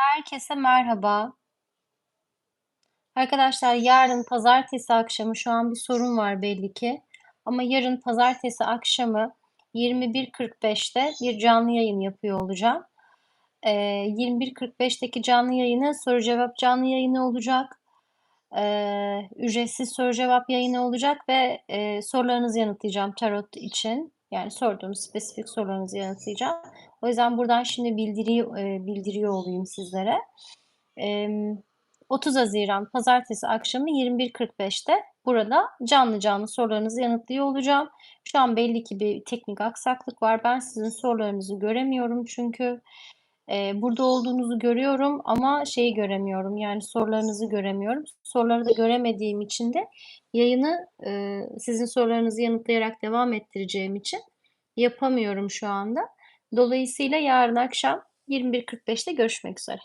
Herkese merhaba. Arkadaşlar yarın pazartesi akşamı şu an bir sorun var belli ki. Ama yarın pazartesi akşamı 21.45'te bir canlı yayın yapıyor olacağım. Ee, 21.45'teki canlı yayını soru cevap canlı yayını olacak. Ee, ücretsiz soru cevap yayını olacak ve e, sorularınızı yanıtlayacağım tarot için. Yani sorduğunuz spesifik sorularınızı yanıtlayacağım. O yüzden buradan şimdi bildiriyor, e, bildiriyor olayım sizlere. E, 30 Haziran Pazartesi akşamı 21.45'te burada canlı canlı sorularınızı yanıtlıyor olacağım. Şu an belli ki bir teknik aksaklık var. Ben sizin sorularınızı göremiyorum çünkü e, burada olduğunuzu görüyorum ama şeyi göremiyorum. Yani sorularınızı göremiyorum. Soruları da göremediğim için de yayını e, sizin sorularınızı yanıtlayarak devam ettireceğim için yapamıyorum şu anda. Dolayısıyla yarın akşam 21.45'te görüşmek üzere.